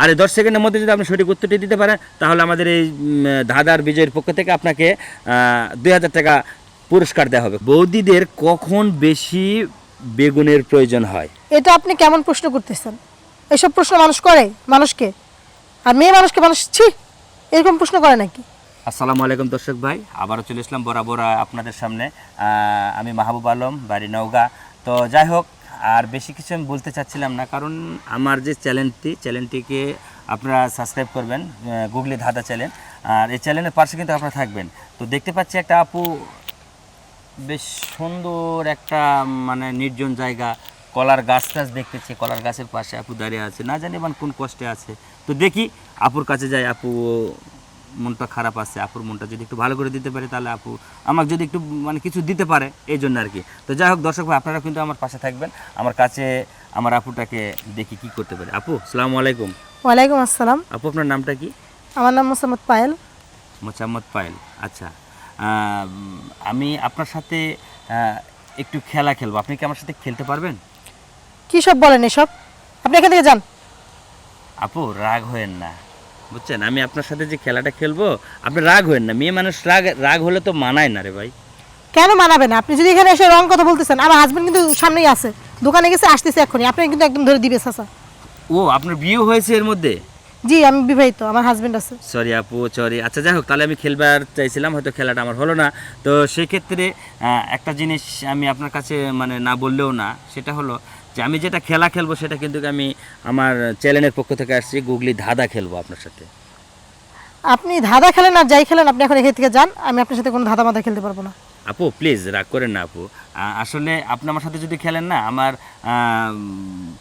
আর দশ সেকেন্ডের মধ্যে যদি আপনি সঠিক উত্তরটি দিতে পারেন তাহলে আমাদের এই ধাঁধার বিজয়ের পক্ষ থেকে আপনাকে দুই হাজার টাকা পুরস্কার দেওয়া হবে। বৌদিদের কখন বেশি বেগুনের প্রয়োজন হয়? এটা আপনি কেমন প্রশ্ন করতেছেন? এসব প্রশ্ন মানুষ করে? মানুষকে? আর মেয়ে মানুষকে মানুষ ছি! এরকম প্রশ্ন করে নাকি? আসসালামু আলাইকুম দর্শক ভাই আবারও চলে আসলাম বরাবর আপনাদের সামনে। আমি মাহবুব আলম বাড়ি নওগাঁ। তো যাই হোক আর বেশি কিছু আমি বলতে চাচ্ছিলাম না, কারণ আমার যে চ্যানেলটি, চ্যানেলটিকে আপনারা সাবস্ক্রাইব করবেন গুগলি ধাঁধা চ্যানেল, আর এই চ্যানেলের পাশে কিন্তু আপনারা থাকবেন। তো দেখতে পাচ্ছি একটা আপু, বেশ সুন্দর একটা মানে নির্জন জায়গা, কলার গাছ টাছ দেখতেছি কলার গাছের পাশে আপু দাঁড়িয়ে আছে। না জানি মানে কোন কষ্টে আছে। তো দেখি, আপুর কাছে যাই, আপু মনটা খারাপ আছে আপুর মনটা যদি একটু ভালো করে দিতে পারে তাহলে আপু আমাকে যদি একটু মানে কিছু দিতে পারে এই জন্য আর কি। তো যাই হোক দর্শক ভাই আপনারা কিন্তু আমার পাশে থাকবেন। আমার কাছে আমার আপুটাকে দেখি কি করতে পারে। আপু সালামু আলাইকুম। ওয়ালাইকুম আসসালাম। আপু আপনার নামটা কি? আমার নাম মোসাম্মদ পায়েল। মোসাম্মদ পায়েল আচ্ছা। আমি আপনার সাথে একটু খেলা খেলব। আপনি কি আমার সাথে খেলতে পারবেন? কী সব বলেন এসব? আপনি এখান থেকে যান। আপু রাগ হয়েন না। বুঝছেন? আমি আপনার সাথে যে খেলাটা খেলব আপনি রাগ হয়েন না। মেয়ে মানুষ রাগ রাগ হলে তো মানায় না রে ভাই। কেন মানাবেন? আপনি যদি এখানে এসে রং কথা বলতেছেন আমার হাজবেন্ড কিন্তু সামনেই আছে। দোকানে গেছে আসতেছে এক্ষুনি। আপনি কিন্তু একদম ধরে দিবে চাচা। ও আপনার বিয়ে হয়েছে এর মধ্যে? জি আমি বিবাহিত আমার হাজবেন্ড আছে। সরি আপু সরি আচ্ছা যাই হোক তাহলে আমি খেলবার চাইছিলাম হয়তো খেলাটা আমার হলো না। তো সেক্ষেত্রে একটা জিনিস আমি আপনার কাছে মানে না বললেও না সেটা হলো যে আমি যেটা খেলা খেলব সেটা কিন্তু আমি আমার চ্যানেলের পক্ষ থেকে আসছি গুগলি ধাঁধা খেলব আপনার সাথে। আপনি ধাঁধা খেলেন আর যাই খেলেন আপনি এখন এখান থেকে যান আমি আপনার সাথে কোনো ধাঁধা মাথা খেলতে পারব না। আপু প্লিজ রাগ করেন না আপু। আসলে আপনি আমার সাথে যদি খেলেন না আমার আম,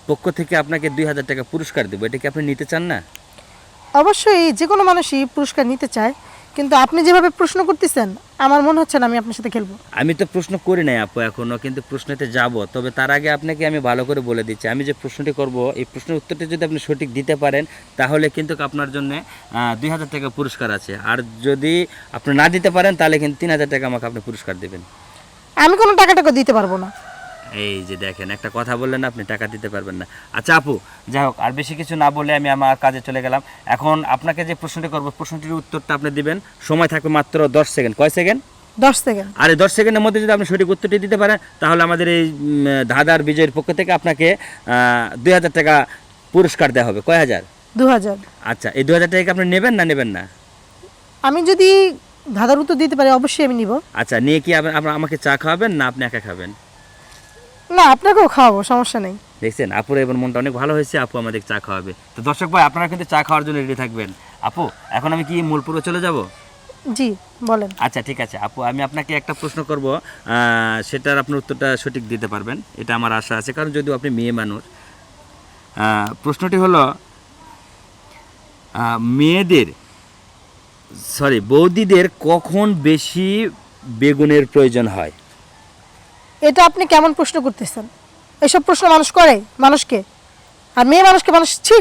পক্ষ থেকে আপনাকে দুই হাজার টাকা পুরস্কার দেবো। এটা কি আপনি নিতে চান না? অবশ্যই যে কোনো মানুষই পুরস্কার নিতে চায় কিন্তু আপনি যেভাবে প্রশ্ন করতেছেন আমার মনে হচ্ছে না আমি আপনার সাথে খেলব। আমি তো প্রশ্ন করি নাই আপু এখনও কিন্তু প্রশ্নতে যাব। তবে তার আগে আপনাকে আমি ভালো করে বলে দিচ্ছি আমি যে প্রশ্নটি করব এই প্রশ্নের উত্তরটি যদি আপনি সঠিক দিতে পারেন তাহলে কিন্তু আপনার জন্য দুই হাজার টাকা পুরস্কার আছে। আর যদি আপনি না দিতে পারেন তাহলে কিন্তু তিন হাজার টাকা আমাকে আপনি পুরস্কার দেবেন। আমি কোনো টাকা টাকা দিতে পারব না। এই যে দেখেন একটা কথা বললেন আপনি টাকা দিতে পারবেন না। আচ্ছা আপু যাই হোক আর বেশি কিছু না বলে আমি আমার কাজে চলে গেলাম। এখন আপনাকে যে প্রশ্নটি করব প্রশ্নটির উত্তরটা আপনি দিবেন। সময় থাকবে মাত্র দশ সেকেন্ড। কয় সেকেন্ড? দশ সেকেন্ড। আর দশ সেকেন্ডের মধ্যে যদি আপনি সঠিক উত্তরটি দিতে পারেন তাহলে আমাদের এই ধাঁধার বিজয়ের পক্ষ থেকে আপনাকে দুই হাজার টাকা পুরস্কার দেওয়া হবে। কয় হাজার? দু হাজার। আচ্ছা এই দু হাজার টাকা আপনি নেবেন না নেবেন না? আমি যদি ধাঁধার উত্তর দিতে পারি অবশ্যই আমি নিব। আচ্ছা নিয়ে কি আমাকে চা খাওয়াবেন না আপনি একা খাবেন? না আপনাকেও খাওয়াবো সমস্যা নেই। দেখছেন আপুর এবার মনটা অনেক ভালো হয়েছে আপু আমাদের চা খাওয়াবে। তো দর্শক ভাই আপনারা কিন্তু চা খাওয়ার জন্য রেডি থাকবেন। আপু এখন আমি কি মূলপুরে চলে যাব? জি বলেন। আচ্ছা ঠিক আছে। আপু আমি আপনাকে একটা প্রশ্ন করব সেটার আপনার উত্তরটা সঠিক দিতে পারবেন এটা আমার আশা আছে কারণ যদিও আপনি মেয়ে মানুষ প্রশ্নটি হলো মেয়েদের সরি বৌদিদের কখন বেশি বেগুনের প্রয়োজন হয়? এটা আপনি কেমন প্রশ্ন করতেছেন? এইসব প্রশ্ন মানুষ করে? মানুষকে? আর মেয়ে মানুষকে মানুষ ছি!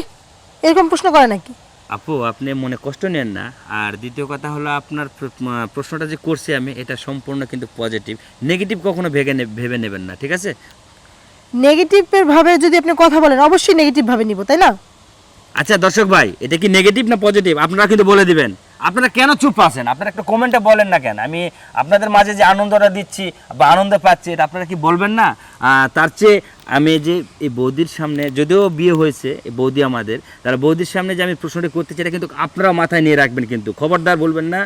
এরকম প্রশ্ন করে নাকি? আপু আপনি মনে কষ্ট নেন না। আর দ্বিতীয় কথা হলো আপনার প্রশ্নটা যে করছি আমি এটা সম্পূর্ণ কিন্তু পজিটিভ নেগেটিভ কখনো ভেবে ভেবে নেবেন না ঠিক আছে? নেগেটিভের ভাবে যদি আপনি কথা বলেন অবশ্যই নেগেটিভ ভাবে নিব তাই না? আচ্ছা দর্শক ভাই এটা কি নেগেটিভ না পজিটিভ আপনারা কিন্তু বলে দিবেন। আপনারা কেন চুপ আছেন? আপনারা একটা কমেন্টে বলেন না কেন? আমি আপনাদের মাঝে যে আনন্দটা দিচ্ছি বা আনন্দ পাচ্ছি, এটা আপনারা কি বলবেন না? তার চেয়ে আমি যে এই বৌদির সামনে, যদিও বিয়ে হয়েছে, এই বৌদি আমাদের, তারা বৌদির সামনে যে আমি প্রশ্নটি করতে চাই কিন্তু আপনারা মাথায় নিয়ে রাখবেন কিন্তু, খবরদার বলবেন না।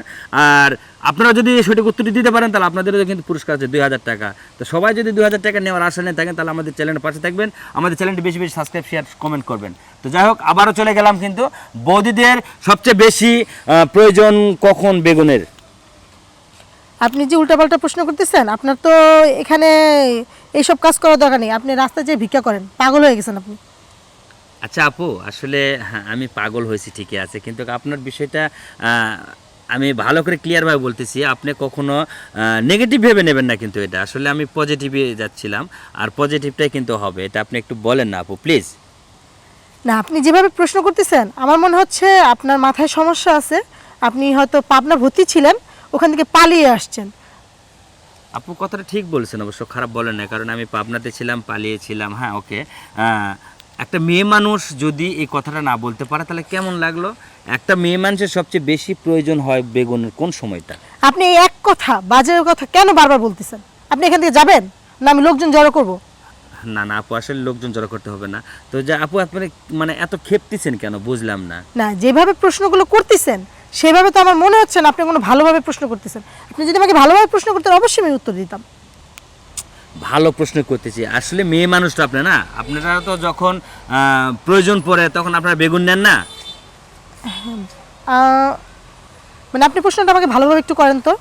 আর আপনারা যদি সঠিক উত্তরটি দিতে পারেন, তাহলে আপনাদেরও কিন্তু পুরস্কার আছে দুই হাজার টাকা। তো সবাই যদি দুই হাজার টাকা নেওয়ার আশা নিয়ে থাকেন, তাহলে আমাদের চ্যানেলের পাশে থাকবেন। আমাদের চ্যানেলটি বেশি বেশি সাবস্ক্রাইব শেয়ার কমেন্ট করবেন। তো যাই হোক, আবারও চলে গেলাম কিন্তু বৌদিদের সবচেয়ে বেশি প্রয়োজন কখন বেগুনের? আপনি যে উল্টাপাল্টা প্রশ্ন করতেছেন আপনার তো এখানে এইসব কাজ করার দরকার নেই। আপনি রাস্তায় যেয়ে ভিক্ষা করেন পাগল হয়ে গেছেন আপনি। আচ্ছা আপু আসলে হ্যাঁ, আমি পাগল হয়েছি ঠিকই আছে। কিন্তু আপনার বিষয়টা আমি ভালো করে ক্লিয়ারভাবে বলতেছি আপনি কখনো নেগেটিভ ভেবে নেবেন না কিন্তু এটা। আসলে আমি পজিটিভে যাচ্ছিলাম আর পজিটিভটাই কিন্তু হবে। এটা আপনি একটু বলেন না আপু প্লিজ না আপনি যেভাবে প্রশ্ন করতেছেন আমার মনে হচ্ছে আপনার মাথায় সমস্যা আছে। আপনি হয়তো পাবনা ভর্তি ছিলেন ওখান থেকে পালিয়ে আসছেন। আপু কথাটা ঠিক বলছেন অবশ্য খারাপ বলেন না কারণ আমি পাবনাতে ছিলাম পালিয়েছিলাম হ্যাঁ ওকে একটা মেয়ে মানুষ যদি এই কথাটা না বলতে পারে তাহলে কেমন লাগল? একটা মেয়ে মানুষের সবচেয়ে বেশি প্রয়োজন হয় বেগুনের কোন সময়টা? আপনি এই এক কথা বাজে কথা কেন বারবার বলতেছেন? আপনি এখান থেকে যাবেন? না আমি লোকজন জড়ো করব? না না আপু আসলে লোকজন জড়ো করতে হবে না। তো যা আপু আপনি মানে এত খেপতেছেন কেন? বুঝলাম না। না যেভাবে প্রশ্নগুলো করতেছেন সেভাবে তো আমার মনে হচ্ছে না আপনি কোনো ভালোভাবে প্রশ্ন করতেছেন। আপনি যদি আমাকে ভালোভাবে প্রশ্ন করতেন অবশ্যই আমি উত্তর দিতাম। ভালো প্রশ্ন করতেছি। আসলে মেয়ে মানুষ তো আপনি না আপনারা তো যখন প্রয়োজন পড়ে তখন আপনারা বেগুন নেন না? মানে আপনি প্রশ্নটা আমাকে ভালোভাবে একটু করেন তো।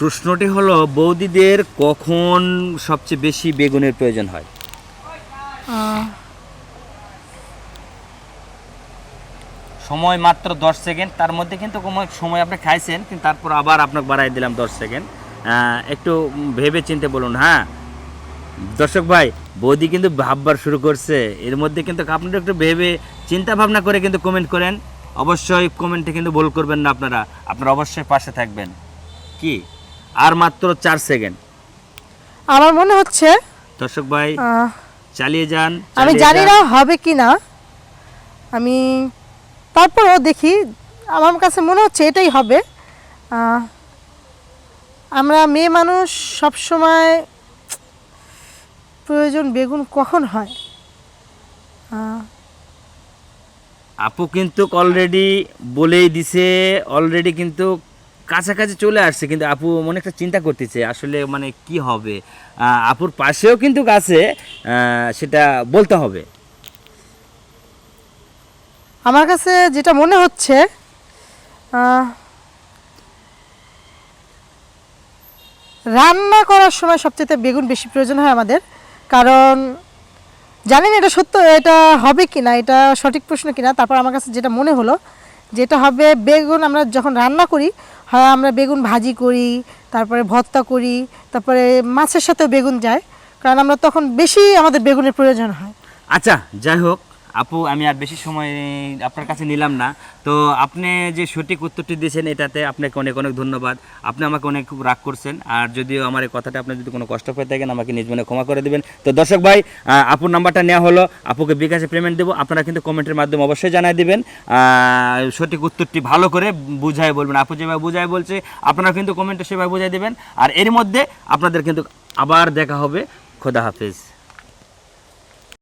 প্রশ্নটি হলো বৌদিদের কখন সবচেয়ে বেশি বেগুনের প্রয়োজন হয়? সময় মাত্র দশ সেকেন্ড। তার মধ্যে কিন্তু কোনো সময় আপনি খাইছেন কিন্তু তারপর আবার আপনাকে বাড়াই দিলাম দশ সেকেন্ড। একটু ভেবে চিন্তে বলুন হ্যাঁ? দর্শক ভাই বৌদি কিন্তু ভাববার শুরু করছে। এর মধ্যে কিন্তু আপনারা একটু ভেবে চিন্তা ভাবনা করে কিন্তু কমেন্ট করেন। অবশ্যই কমেন্টে কিন্তু ভুল করবেন না আপনারা। আপনারা অবশ্যই পাশে থাকবেন। কি? আর মাত্র চার সেকেন্ড। আমার মনে হচ্ছে দর্শক ভাই চালিয়ে যান আমি জানি না হবে কি না আমি তারপরও দেখি আমার কাছে মনে হচ্ছে এটাই হবে। আমরা মেয়ে মানুষ সব সময় প্রয়োজন বেগুন কখন হয়? আপু কিন্তু অলরেডি বলেই দিছে অলরেডি কিন্তু কাছাকাছি চলে আসছে কিন্তু আপু মনে একটা চিন্তা করতেছে আসলে মানে কি হবে? আপুর পাশেও কিন্তু আহ, সেটা বলতে হবে। আমার কাছে যেটা মনে হচ্ছে রান্না করার সময় সবচেয়ে বেগুন বেশি প্রয়োজন হয় আমাদের। কারণ জানি না এটা সত্য, এটা হবে কি না এটা সঠিক প্রশ্ন কিনা। তারপর আমার কাছে যেটা মনে হলো, যেটা হবে বেগুন আমরা যখন রান্না করি, হয় আমরা বেগুন ভাজি করি, তারপরে ভর্তা করি, তারপরে মাছের সাথেও বেগুন যায়। কারণ আমরা তখন বেশি আমাদের বেগুনের প্রয়োজন হয়। আচ্ছা যাই হোক আপু, আমি আর বেশি সময় আপনার কাছে নিলাম না। তো আপনি যে সঠিক উত্তরটি দিয়েছেন এটাতে আপনাকে অনেক অনেক ধন্যবাদ। আপনি আমাকে অনেক রাগ করছেন। আর যদিও আমার এই কথাটা আপনি যদি কোনো কষ্ট পেয়ে থাকেন, আমাকে নিজ মনে ক্ষমা করে দেবেন। তো দর্শক ভাই আপুর নাম্বারটা নেওয়া হলো। আপুকে বিকাশে পেমেন্ট দেবো। আপনারা কিন্তু কমেন্টের মাধ্যমে অবশ্যই জানাই দেবেন। সঠিক উত্তরটি ভালো করে বুঝাই বলবেন। আপু যেভাবে বুঝাই বলছে আপনারা কিন্তু কমেন্টে সেভাবে বুঝাই দেবেন। আর এর মধ্যে আপনাদের কিন্তু আবার দেখা হবে। খোদা হাফেজ।